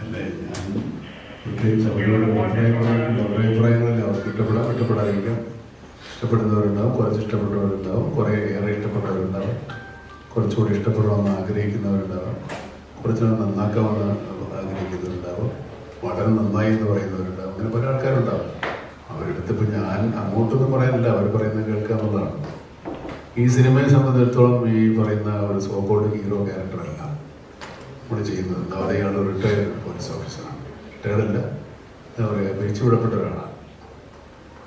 അല്ലേ? ഞാൻ പ്രത്യേകിച്ച് അവരോട് അഭിപ്രായങ്ങളില്ല അവരുടെ അഭിപ്രായങ്ങളിൽ അവർക്ക് ഇഷ്ടപ്പെടാം ഇഷ്ടപ്പെടാതിരിക്കാം. ഇഷ്ടപ്പെടുന്നവരുണ്ടാവും കുറച്ച് ഇഷ്ടപ്പെട്ടവരുണ്ടാവും കുറേ ഏറെ ഇഷ്ടപ്പെട്ടവരുണ്ടാവും കുറച്ചുകൂടി ഇഷ്ടപ്പെടണമെന്ന് ആഗ്രഹിക്കുന്നവരുണ്ടാവും കുറച്ചുകൂടി നന്നാക്കാമെന്ന് ആഗ്രഹിക്കുന്നവരുണ്ടാവും വളരെ നന്നായി എന്ന് പറയുന്നവരുണ്ടാവും അങ്ങനെ പല ആൾക്കാരുണ്ടാവും. അവരെടുത്ത് ഇപ്പം ഞാൻ അങ്ങോട്ടൊന്നും പറയാനില്ല അവർ പറയുന്നത് കേൾക്കുക എന്നുള്ളതാണ്. ഈ സിനിമയെ സംബന്ധിച്ചിടത്തോളം ഈ പറയുന്ന ഒരു സോപ്പോർട്ട് ഹീറോ ക്യാരക്ടറല്ല നമ്മൾ ചെയ്യുന്നത്. അയാൾ റിട്ടയർഡ് പോലീസ് ഓഫീസറാണ്. റിട്ടയർഡല്ല എന്താ പറയുക പിരിച്ചുവിടപ്പെട്ട ഒരാളാണ്.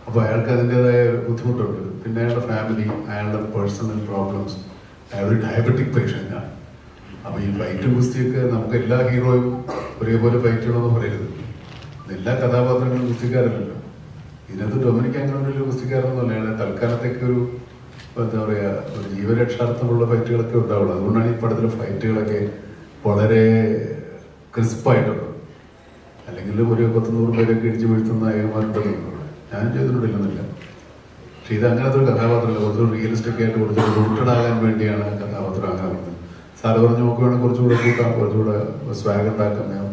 അപ്പോൾ അയാൾക്ക് അതിന്റെതായ ബുദ്ധിമുട്ടുണ്ട്. പിന്നെ അയാളുടെ ഫാമിലി അയാളുടെ പേഴ്സണൽ പ്രോബ്ലംസ് അയാൾ ഡയബറ്റിക് പേഷ്യന്റാണ് അപ്പോൾ ഈ ഫൈറ്റ് ഗുസ്തിയൊക്കെ നമുക്ക് എല്ലാ ഹീറോയും ഒരേപോലെ ഫൈറ്റ് ചെയ്യണമെന്ന് പറയരുത്. എല്ലാ കഥാപാത്രങ്ങളും ഗുസ്തിക്കാരല്ലല്ലോ ഇതിനകത്ത് ഡൊമിനിക് അങ്ങനെയുള്ള ഗുസ്തിക്കാരനൊന്നുമല്ല. അയാളെ തൽക്കാലത്തേക്ക് ഒരു എന്താ പറയുക ഒരു ജീവരക്ഷാർത്ഥമുള്ള ഫൈറ്റുകളൊക്കെ ഉണ്ടാവുള്ളൂ. അതുകൊണ്ടാണ് ഈ പടത്തിലെ ഫൈറ്റുകളൊക്കെ വളരെ ക്രിസ്പായിട്ടുള്ളത് അല്ലെങ്കിൽ ഒരു പത്തുനൂറ് പേരൊക്കെ ഇടിച്ചു വീഴ്ത്തുന്ന ഏകമാരുടെ ഞാൻ ചെയ്തിട്ടില്ലെന്നില്ല പക്ഷെ ഇത് അങ്ങനത്തെ ഒരു കഥാപാത്രമല്ല. കുറച്ച് റിയലിസ്റ്റിക് ആയിട്ട് കുറച്ച് റൂട്ടഡ് ആകാൻ വേണ്ടിയാണ് കഥാപാത്രം അങ്ങനെ പറഞ്ഞത് സാറ് പറഞ്ഞ് നോക്കുകയാണെങ്കിൽ കുറച്ചുകൂടെ കൂട്ടാം കുറച്ചുകൂടെ സ്വാഗ് ഉണ്ടാക്കാം. ഞാൻ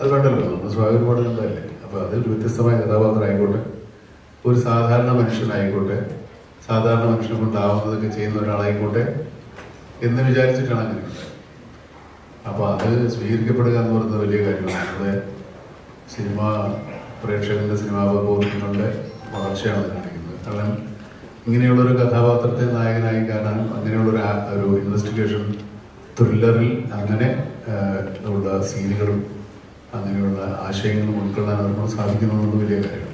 അത് വേണ്ടല്ലോ നമ്മൾ സ്വാഗ് ഒരുപാട് കണ്ടതല്ലേ അപ്പോൾ അതിൽ വ്യത്യസ്തമായ കഥാപാത്രം ആയിക്കോട്ടെ ഒരു സാധാരണ മനുഷ്യനായിക്കോട്ടെ. സാധാരണ മനുഷ്യനെ കൊണ്ടാവുന്നതൊക്കെ ചെയ്യുന്ന ഒരാളായിക്കോട്ടെ എന്ന് വിചാരിച്ചിട്ടാണ് അങ്ങനെ അപ്പോൾ അത് സ്വീകരിക്കപ്പെടുക എന്ന് പറയുന്നത് വലിയ കാര്യമാണ്. നമ്മുടെ സിനിമ പ്രേക്ഷകന്റെ സിനിമാ ബോധങ്ങളുടെ വളർച്ചയാണ് കാണിക്കുന്നത്. കാരണം ഇങ്ങനെയുള്ളൊരു കഥാപാത്രത്തെ നായകനായി കാണാൻ അങ്ങനെയുള്ളൊരു ഒരു ഇൻവെസ്റ്റിഗേഷൻ ത്രില്ലറിൽ അങ്ങനെ ഉള്ള സീനുകളും അങ്ങനെയുള്ള ആശയങ്ങളും ഉൾക്കൊള്ളാൻ അവർക്ക് സാധിക്കുന്നു വലിയ കാര്യമാണ്.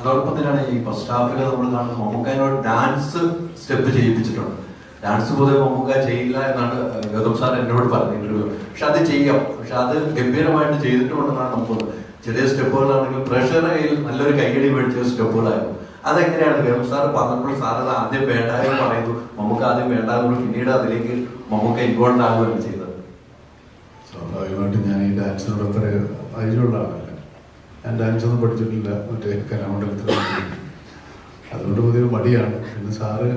അതോടൊപ്പം തന്നെയാണ് ഈ ഫസ്റ്റ് ഹാഫിൽ നമ്മൾ കാണുന്നത് മമ്മൂക്കാനോട് ഡാൻസ് സ്റ്റെപ്പ് ചെയ്യിപ്പിച്ചിട്ടുണ്ട്. ഡാൻസ് പൊതുവെ മമ്മൂക്ക ചെയ്യില്ല എന്നാണ് ഗൗതം സാർ എന്നോട് പറഞ്ഞ ഇന്റർവ്യൂ പക്ഷെ അത് ചെയ്യാം. പക്ഷെ അത് ഗംഭീരമായിട്ട് ചെയ്തിട്ടുണ്ടെന്നാണ് നമുക്ക് ചെറിയ സ്റ്റെപ്പുകളാണെങ്കിൽ പ്രഷർ കയ്യിൽ നല്ലൊരു കൈയടി മേടിച്ച സ്റ്റെപ്പുകളായിരുന്നു. അതെങ്ങനെയാണ്? ഗൗതം സാർ പറഞ്ഞപ്പോൾ സാർ അത് ആദ്യം വേണ്ട എന്ന് പറയുന്നു. നമുക്ക് ആദ്യം വേണ്ട എന്ന് പിന്നീട് അതിലേക്ക് നമുക്ക് ഇൻവോൾവ് ആകുകയാണ് ചെയ്തത്. സ്വാഭാവികമായിട്ടും ഞാൻ ഈ ഡാൻസിനോട് അത്ര പരിചയമുള്ള ആളല്ല ഞാൻ ഡാൻസ് ഒന്നും പഠിച്ചിട്ടില്ല. മറ്റേ കലാമണ്ഡലത്തിൽ അതുകൊണ്ട് പുതിയ മടിയാണ്. പിന്നെ സാറ്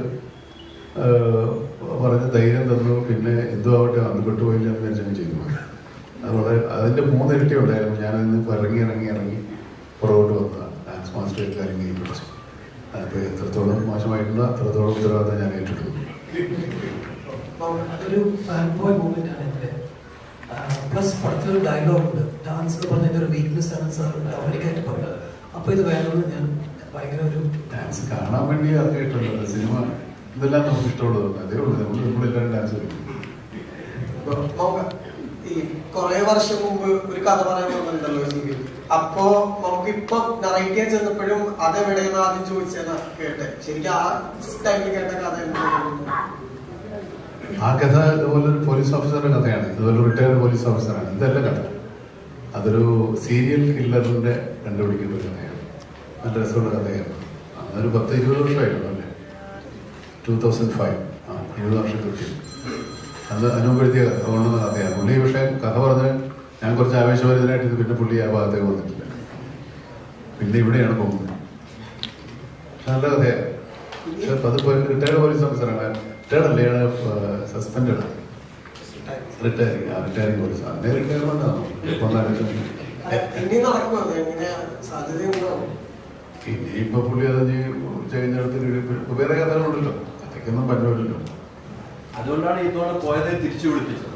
പറഞ്ഞ ധൈര്യം തന്നു പിന്നെ എന്തോ ആവട്ടെ അന്ന് പോയില്ല എന്ന് വിചാരിച്ചാൽ ചെയ്തു അത് വളരെ അതിന്റെ മൂന്നിരട്ടി ഉണ്ടായിരുന്നു. ഞാനന്ന് ഇറങ്ങി ഇറങ്ങി ഇറങ്ങി പുറകോട്ട് വന്നതാണ്. ഡാൻസ് മാസ്റ്റർ ഇറങ്ങി പഠിച്ചു അപ്പോൾ എത്രത്തോളം മോശമായിട്ടുണ്ടോ അത്രത്തോളം ഉത്തരവാദിത്തം ഞാൻ ഏറ്റെടുക്കുന്നു. അതൊരു ഫാൻ ബോയ് മൂമെന്റ് ആണ് എന്റെ. പ്ലസ് പടത്തിലൊരു ഡയലോഗ് ഉണ്ട്. ഡാൻസ് എന്ന് പറഞ്ഞ ഒരു വീക്ക്നെസ് ആണ് സാർ ഡൊമിനിക്കായിട്ട് പറഞ്ഞത്. അപ്പോൾ ഇത് വേണമെന്ന് ഞാൻ ഭയങ്കര ഒരു ഡാൻസ് കാണാൻ വേണ്ടി ഇറങ്ങിയിട്ടുള്ളത് സിനിമ ഇതെല്ലാം നമുക്ക് ഇഷ്ടമുള്ളത് അതേ ഉള്ളൂ. നമ്മൾ നമ്മളെല്ലാവരും ഡാൻസ് കളിക്കും. ഈ കുറെ വർഷം മുമ്പ് ഒരു കഥ പറയാൻ വന്നിട്ടുണ്ടല്ലോ അപ്പോ നമുക്ക് ഇപ്പൊ നറേറ്റ് ചെയ്യാൻ ചെന്നപ്പോഴും അതെവിടെയെന്ന് ആദ്യം ചോദിച്ചെന്നാ കേട്ടെ. ശരിക്കും ആ ടൈമിൽ കേട്ട കഥ ആ കഥ ഇതുപോലെ ഒരു പോലീസ് ഓഫീസറുടെ കഥയാണ്. ഇതുപോലെ റിട്ടയർഡ് പോലീസ് ഓഫീസറാണ് ഇതല്ല കഥ. അതൊരു സീരിയൽ കില്ലറിന്റെ കണ്ടുപിടിക്കുന്ന ഒരു കഥയാണ്. നല്ല രസമുള്ള കഥയാണ്. അതൊരു പത്ത് ഇരുപത് വർഷമായിരുന്നു. ടൂ തൗസൻഡ് ഫൈവ് ആ ഇരുപത് വർഷം കിട്ടി അത് അനുഭവപ്പെടുത്തിയ ഗവൺമെന്റ് കഥയാണ്. പുള്ളി പക്ഷേ കഥ പറഞ്ഞ് ഞാൻ കുറച്ച് ആവേശഭരിതനായിട്ട് ഇത് പിന്നെ പുള്ളി ആ ഭാഗത്തേക്ക് വന്നിട്ടില്ല. പിന്നെ ഇവിടെയാണ് പോകുന്നത്. നല്ല കഥയാണ്. പക്ഷെ അതിപ്പോ റിട്ടയർഡ് പോലീസ് ഓഫീസറാണ് റിട്ടയർഡ് അല്ലേ? സസ്പെൻഡഡ് റിട്ടയറിങ് ആ റിട്ടയറിങ് പോലീസ് അന്നേ റിട്ടയർമെന്റ് ആണോ. അത് ഇനിയിപ്പോ പുള്ളി അത് കഴിഞ്ഞിടത്ത് വേറെ കഥകളുണ്ടല്ലോ. കഥയ്ക്കൊന്നും പറ്റുമല്ലോ അതുകൊണ്ടാണ് ഈ ഇതോടെ പോയത് തിരിച്ചു വിളിപ്പിച്ചത്.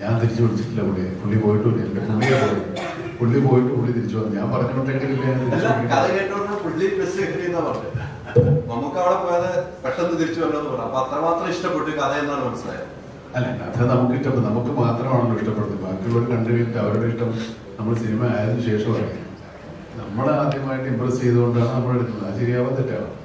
ഞാൻ തിരിച്ചു വിളിച്ചിട്ടില്ല പുള്ളി. പുള്ളി പോയിട്ടില്ല എന്റെ പുള്ളിയെ പോയി. പുള്ളി പോയിട്ട് പുള്ളി തിരിച്ചു വന്നു. ഞാൻ പറഞ്ഞിട്ടുണ്ടെങ്കിൽ കഥ പുള്ളി ബസ് നമുക്ക് അവിടെ പോയത് പെട്ടെന്ന് തിരിച്ചു വരണമെന്ന് പറഞ്ഞു. അപ്പൊ അത്രമാത്രം ഇഷ്ടപ്പെട്ടു കഥ എന്നാണ് മനസ്സിലായത്. അല്ല അത് നമുക്ക് ഇഷ്ടപ്പെടും. നമുക്ക് മാത്രമാണല്ലോ ഇഷ്ടപ്പെടുന്നത്. ബാക്കിയുള്ളവർ കണ്ടു കഴിഞ്ഞിട്ട് അവരുടെ ഇഷ്ടം നമ്മൾ സിനിമ ആയതിനു ശേഷം അറിയാം നമ്മളെ ആദ്യമായിട്ട് ഇമ്പ്രസ് ചെയ്തുകൊണ്ടാണ് നമ്മൾ എടുക്കുന്നത്. അത് ശരിയാവാൻ തെറ്റാവും.